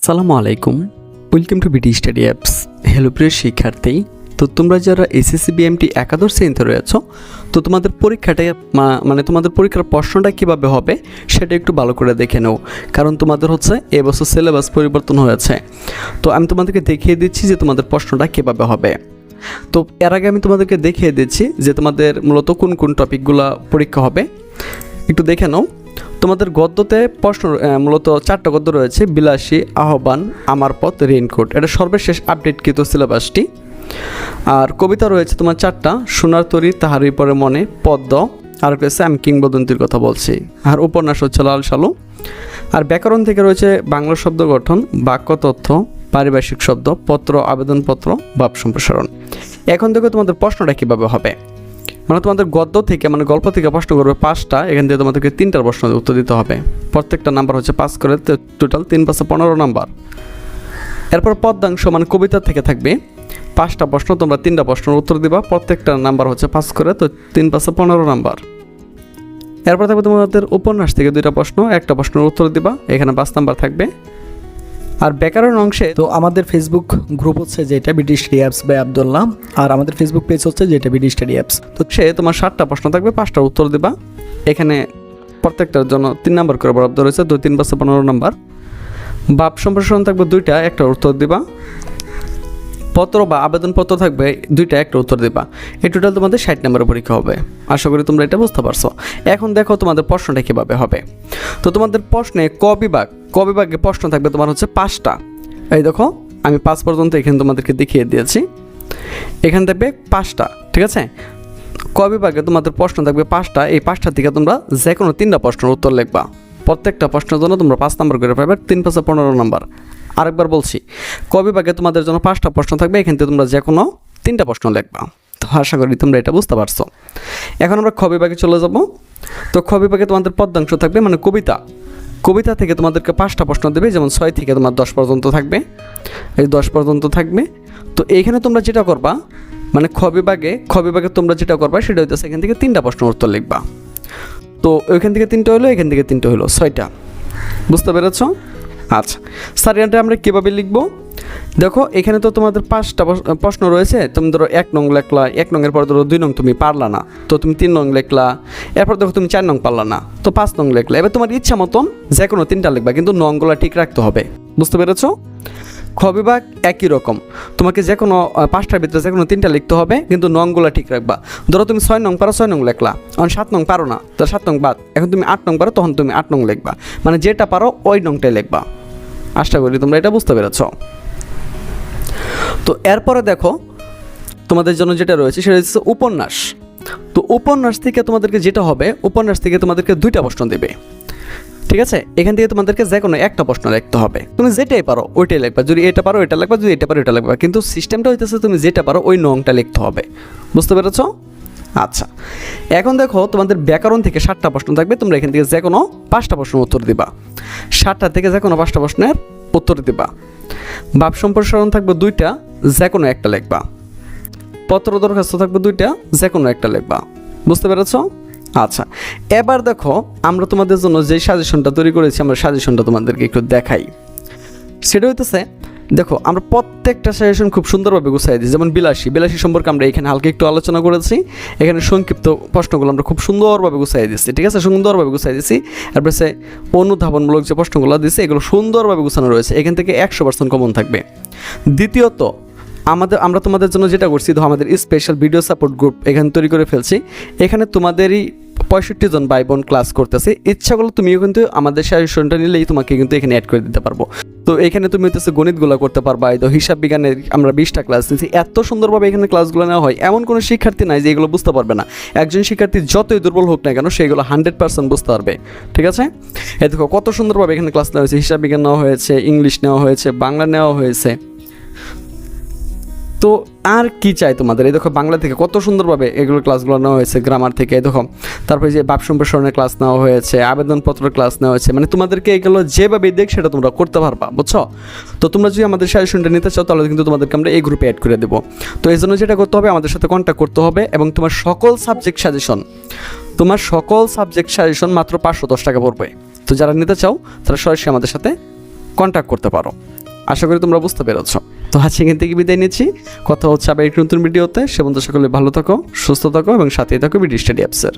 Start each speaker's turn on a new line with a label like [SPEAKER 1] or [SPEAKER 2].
[SPEAKER 1] আসসালামু আলাইকুম। Welcome to BD study apps hello প্রিয় শিক্ষার্থী। তো তোমরা যারা এসএসসি বিএমটি একাদশ শ্রেণীতে রয়েছ, তো তোমাদের পরীক্ষাটা মানে তোমাদের পরীক্ষার প্রশ্নটা কীভাবে হবে, সেটা একটু ভালো করে দেখে নাও। কারণ তোমাদের হচ্ছে এবছর সিলেবাস পরিবর্তন হয়েছে। তো আমি তোমাদেরকে দেখিয়ে দিচ্ছি যে তোমাদের প্রশ্নটা কীভাবে হবে। তো এর আগে আমি তোমাদেরকে দেখিয়ে দিচ্ছি যে তোমাদের মূলত কোন কোন টপিকগুলো পরীক্ষা হবে। একটু দেখে নাও। তোমাদের গদ্যতে প্রশ্ন মূলত চারটা গদ্য রয়েছে। বিলাসী, আহ্বান, আমার পথ, রেইনকোট। এটা সর্বশেষ আপডেটকৃত সিলেবাসটি আর কবিতা রয়েছে তোমার চারটা, সোনার তরী তাহারই পরে মনে, পদ্ম। আর হচ্ছে আমি কিংবদন্তির কথা বলছি। আর উপন্যাস হচ্ছে লাল সালু আর ব্যাকরণ থেকে রয়েছে বাংলা শব্দ গঠন, বাক্য তথ্য, পারিভাষিক শব্দ, পত্র, আবেদনপত্র, ভাব সম্প্রসারণ। এখন থেকে তোমাদের প্রশ্নটা কীভাবে হবে। মানে তোমাদের গদ্য থেকে মানে গল্প থেকে প্রশ্ন করবে পাঁচটা, এখান থেকে তোমাদেরকে তিনটার প্রশ্ন উত্তর দিতে হবে। প্রত্যেকটা নাম্বার হচ্ছে পাস করে টোটাল তিন পাঁচে পনেরো নাম্বার। এরপর পদ্মাংশ মানে কবিতা থেকে থাকবে। পাঁচটা প্রশ্ন, তোমরা তিনটা প্রশ্নের উত্তর দিবা, প্রত্যেকটা নাম্বার হচ্ছে পাস করে, তো তিন পাঁচে পনেরো নাম্বার। এরপর থাকবে তোমাদের উপন্যাস থেকে দুইটা প্রশ্ন, একটা প্রশ্নের উত্তর দিবা, এখানে পাঁচ নাম্বার থাকবে। আর ব্যাকরণ অংশে
[SPEAKER 2] তো আমাদের ফেসবুক গ্রুপ হচ্ছে যেটা স্টাডি অ্যাপস বাই আবদুল্লাহ আর আমাদের ফেসবুক পেজ হচ্ছে যেটা স্টাডি অ্যাপস
[SPEAKER 1] তো সে তোমার সাতটা প্রশ্ন থাকবে পাঁচটা উত্তর দেবা। এখানে প্রত্যেকটার জন্য তিন নম্বর করে বরাদ্দ রয়েছে, দুই, তিন বছর পনেরো নম্বর। বাপ সম্প্রসারণ থাকবে দুইটা একটা উত্তর দিবা। পত্র বা আবেদনপত্র থাকবে, দুইটা একটা উত্তর দিবা। এই টোটাল তোমাদের ষাট নাম্বারের পরীক্ষা হবে। আশা করি তোমরা এটা বুঝতে পারছ। এখন দেখো তোমাদের প্রশ্নটা কীভাবে হবে। তো তোমাদের প্রশ্নে ক বিভাগ, ক বিভাগে প্রশ্ন থাকবে তোমার হচ্ছে পাঁচটা। এই দেখো, আমি পাঁচ পর্যন্ত এখানে তোমাদেরকে দেখিয়ে দিয়েছি। এখানে থাকবে পাঁচটা, ঠিক আছে? ক বিভাগে তোমাদের প্রশ্ন থাকবে পাঁচটা, এই পাঁচটা থেকে তোমরা যে কোনো তিনটা প্রশ্নের উত্তর লিখবা। প্রত্যেকটা প্রশ্নের জন্য তোমরা পাঁচ নম্বর করে পাবে তিন পাঁচে পনেরো নম্বর। আরেকবার বলছি, কবি বিভাগে তোমাদের জন্য পাঁচটা প্রশ্ন থাকবে, এখান থেকে তোমরা যে কোনো তিনটা প্রশ্ন লিখবা। তো আশা করি তোমরা এটা বুঝতে পারছ। এখন আমরা খ বিভাগে চলে যাব? তো খ বিভাগে তোমাদের পদ্মাংশ থাকবে মানে কবিতা। কবিতা থেকে তোমাদেরকে পাঁচটা প্রশ্ন দেবে, যেমন ছয় থেকে তোমার দশ পর্যন্ত থাকবে। এই দশ পর্যন্ত থাকবে। তো এইখানে তোমরা যেটা করবা মানে খ বিভাগে তোমরা যেটা করবা, সেটা হইতেছে এখান থেকে তিনটা প্রশ্ন উত্তর লিখবা। তো ওইখান থেকে তিনটা হলো, এখান থেকে তিনটা হলো, ছয়টা। বুঝতে পেরেছ? আচ্ছা এটা আমরা কীভাবে লিখব? দেখো, এখানে তো তোমাদের পাঁচটা প্রশ্ন রয়েছে। তুমি ধরো এক নং লেখলা, এক নংয়ের পর ধরো দুই নং তুমি পারলা না। তো তুমি তিন নং লেখলা, এরপর দেখো তুমি চার নং পারলা না। তো পাঁচ নং লেখলা। এবার তোমার ইচ্ছা মতন যে কোনো তিনটা লিখবা, কিন্তু নংগুলো ঠিক রাখতে হবে। বুঝতে পেরেছ? খ বিভাগ একই রকম। তোমাকে যে কোনো পাঁচটার ভিতরে যে কোনো তিনটা লিখতে হবে, কিন্তু নংগুলো ঠিক রাখবা। ধরো তুমি ছয় নং পারো, ছয় নং লেখলা। এখন সাত নং পারো না, তো সাত নং বাদ। এখন তুমি আট নং পারো, তখন তুমি আট নং লিখবা। মানে যেটা পারো, ওই নংটাই লিখবা। আশা করি তোমরা এটা বুঝতে পেরেছ। তো এরপরে দেখো, তোমাদের জন্য যেটা রয়েছে, সেটা হচ্ছে উপন্যাস। তো উপন্যাস থেকে তোমাদেরকে যেটা হবে, উপন্যাস থেকে তোমাদেরকে দুইটা প্রশ্ন দেবে। ঠিক আছে? এখান থেকে তোমাদেরকে যে কোনো একটা প্রশ্ন লিখতে হবে। তুমি যেটাই পারো, ওইটাই লিখবা। যদি এটা পারো এটা লিখবা। যদি এটা পারো এটা লিখবা। কিন্তু সিস্টেমটা হইতেছে তুমি যেটা পারো, ওই নংটা লিখতে হবে। বুঝতে পেরেছ? আচ্ছা। এখন দেখো, তোমাদের ব্যাকরণ থেকে সাতটা প্রশ্ন থাকবে। তোমরা এখান থেকে যে কোনো পাঁচটা প্রশ্নের উত্তর দিবা। সাতটা থেকে যে কোনো পাঁচটা প্রশ্নের উত্তর দিবা। ভাব সম্প্রসারণ থাকবে দুইটা, যে কোনো একটা লিখবা। পত্র দরখাস্ত থাকবে দুইটা, যে কোনো একটা লিখবা। বুঝতে পেরেছ? আচ্ছা এবার দেখো আমরা তোমাদের জন্য যে সাজেশনটা তৈরি করেছি, আমরা সাজেশনটা তোমাদেরকে একটু দেখাই। সেটা হইতেছে, দেখো আমরা প্রত্যেকটা সাজেশন খুব সুন্দরভাবে গুছাই দিই, যেমন বিলাসী। বিলাসী সম্পর্কে আমরা এখানে হালকা একটু আলোচনা করেছি, এখানে সংক্ষিপ্ত প্রশ্নগুলো আমরা খুব সুন্দরভাবে গুছাই দিচ্ছি, ঠিক আছে? সুন্দরভাবে গুছাই দিচ্ছি তারপরে সে অনুধাবনমূলক যে প্রশ্নগুলো দিচ্ছে, এগুলো সুন্দরভাবে গুছানো রয়েছে, এখান থেকে একশো পার্সেন্ট কমন থাকবে। দ্বিতীয়ত আমাদের, আমরা তোমাদের জন্য যেটা করছি, ধরো আমাদের স্পেশাল ভিডিও সাপোর্ট গ্রুপ এখানে তৈরি করে ফেলছি। এখানে তোমাদেরই পঁয়ষট্টি জন ভাই বোন ক্লাস করতেছে। ইচ্ছা করলে তুমিও কিন্তু আমাদের সাজেশনটা নিলেই তোমাকে কিন্তু এখানে অ্যাড করে দিতে পারব। তো এখানে তুমি হচ্ছে গণিতগুলো করতে পারবা তো হিসাব বিজ্ঞানের আমরা বিশটা ক্লাস নিয়েছি এত সুন্দরভাবে এখানে ক্লাসগুলো নেওয়া হয়, এমন কোনো শিক্ষার্থী নাই যে এগুলো বুঝতে পারবে না। একজন শিক্ষার্থী যতই দুর্বল হোক না কেন সেগুলো হান্ড্রেড পার্সেন্ট বুঝতে পারবে। ঠিক আছে? এই দেখো কত সুন্দরভাবে এখানে ক্লাস নেওয়া হয়েছে। হিসাব বিজ্ঞান নেওয়া হয়েছে, ইংলিশ নেওয়া হয়েছে, বাংলা নেওয়া হয়েছে। তো আর কি চাই তোমাদের? এই দেখো বাংলা থেকে কত সুন্দরভাবে এগুলো ক্লাসগুলো নেওয়া হয়েছে গ্রামার থেকে, এই দেখো। তারপরে যে বাপ সম্প্রসারণের ক্লাস নেওয়া হয়েছে, আবেদনপত্রের ক্লাস নেওয়া হয়েছে মানে তোমাদেরকে এগুলো যেভাবে দেখ সেটা তোমরা করতে পারবা, বুঝছ? তো তোমরা যদি আমাদের সাজেশনটা নিতে চাও, তাহলে কিন্তু তোমাদেরকে আমরা এই গ্রুপে অ্যাড করে দেবো। তো এই জন্য যেটা করতে হবে, আমাদের সাথে কন্ট্যাক্ট করতে হবে এবং তোমার সকল সাবজেক্ট সাজেশন তোমার সকল সাবজেক্ট সাজেশন মাত্র পাঁচশো দশ টাকা পড়বে। তো যারা নিতে চাও, তারা সরাসরি আমাদের সাথে কন্ট্যাক্ট করতে পারো। আশা করি তোমরা বুঝতে পেরেছ। তো আজ সেখান থেকে বিদায় নিচ্ছি। কথা হচ্ছে আবার একটি নতুন ভিডিওতে। সে বন্ধু সকলে ভালো থাকো, সুস্থ থাকো এবং সাথেই থাকো বিডি স্টাডি অ্যাপসের।